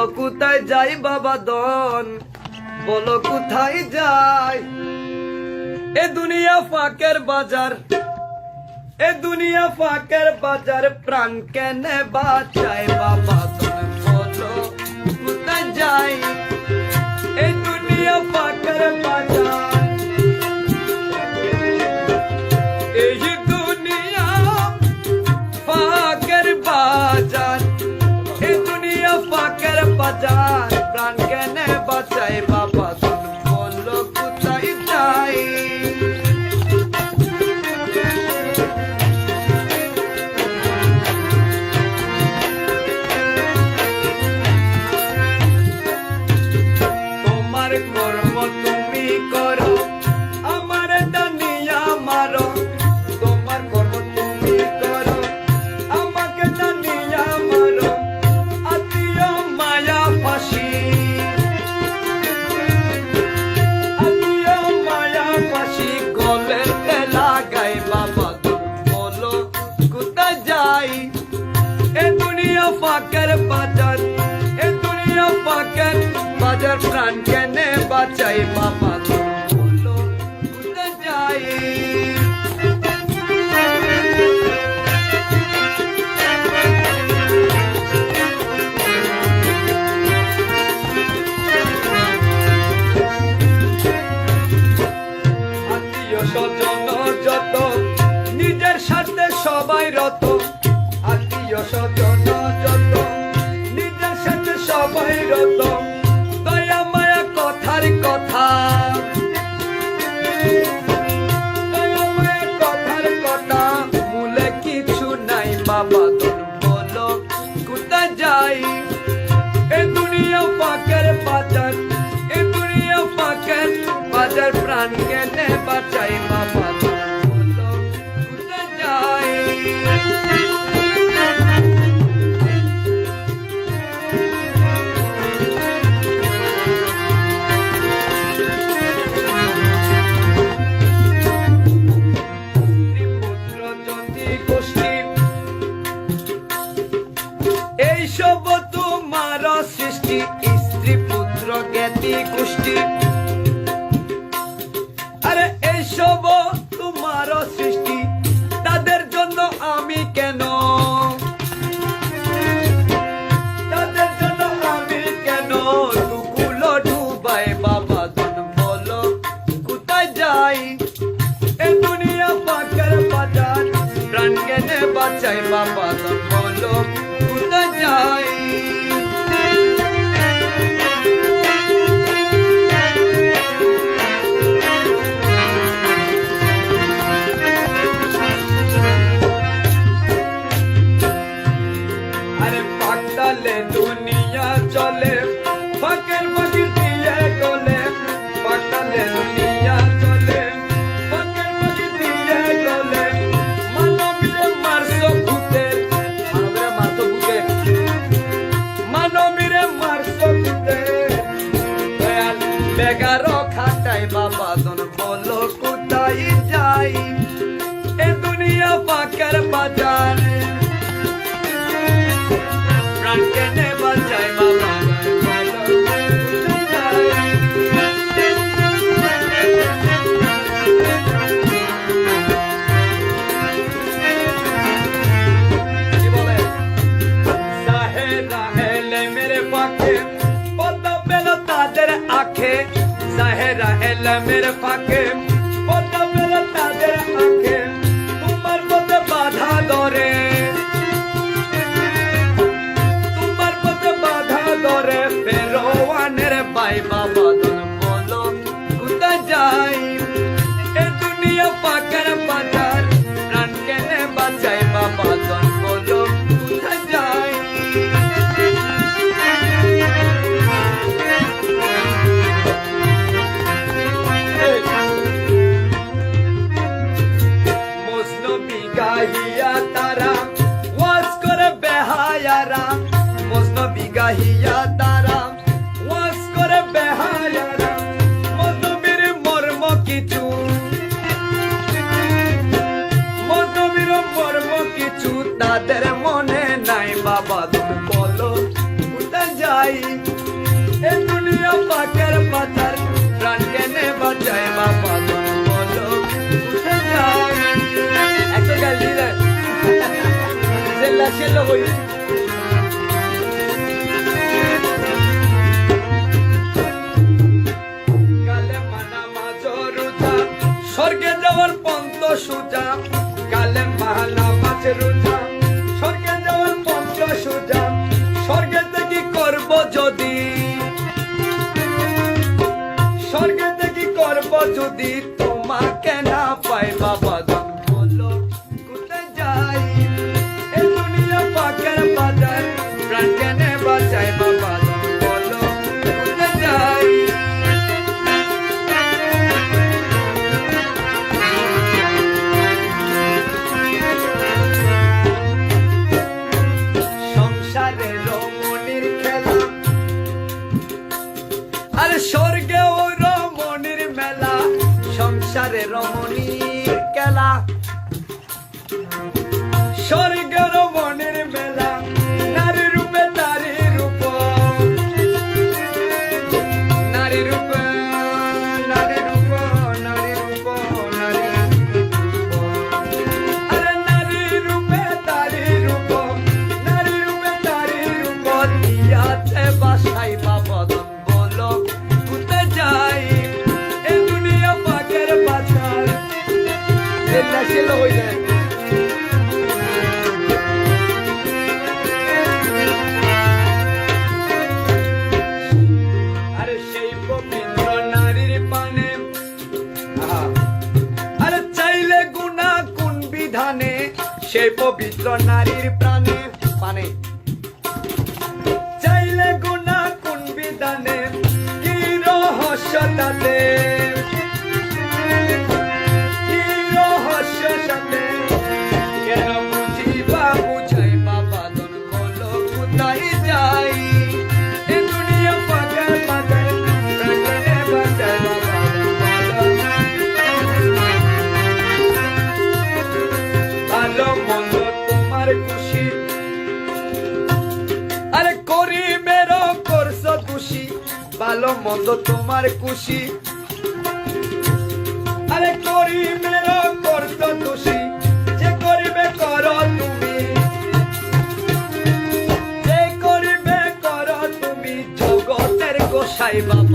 বলো কোথায় যাই বাবা দন? বলো কোথায় যাই? এ দুনিয়া ফাঁকের বাজার, এ দুনিয়া ফাঁকের বাজার, প্রাণ কেন বাচায় বাবা প্রাণ প্রাণ কেনে বাঁচাই বাবা বলল কোথায় যাই তোমার রাজার প্রাণ কেনে বাঁচাই বাবা যাই স্বজন যত, নিজের সাথে সবাই রত। আত্মীয় স্বজন যত, নিজের সাথে সবাই রত। প্রাণ গেলে বাঁচাই Bye, Papa. বাদন বলো কোথায় যাই? এ দুনিয়া পাকার বাজারে। প্রাণ কেনে বাজায় ফাঁকে পদ্মা তাদের মনে নাই বাবা তুমি বলো যাই। এ দুনিয়া পাকের পাতার প্রাণ কেনে বাঁচায় বাবা তুমি বলো সুজা। কালে মালা মাছ রুজা। করব যদি? স্বর্গে দেখি করব যদি? তোমাকে না পাই বাবা। সেই পবিত্র নারীর প্রাণে মানে চাইলে গুণা কোন বিধানে কি রহস্য তাতে? মন্দ তোমার খুশি। আরে করি মেরো করছ খুশি, ভালো মন্দ তোমার খুশি। আরে করি মেরো করছ খুশি, যে করিবে কর তুমি। যে করিবে কর তুমি, জগতের গোসাই বাবা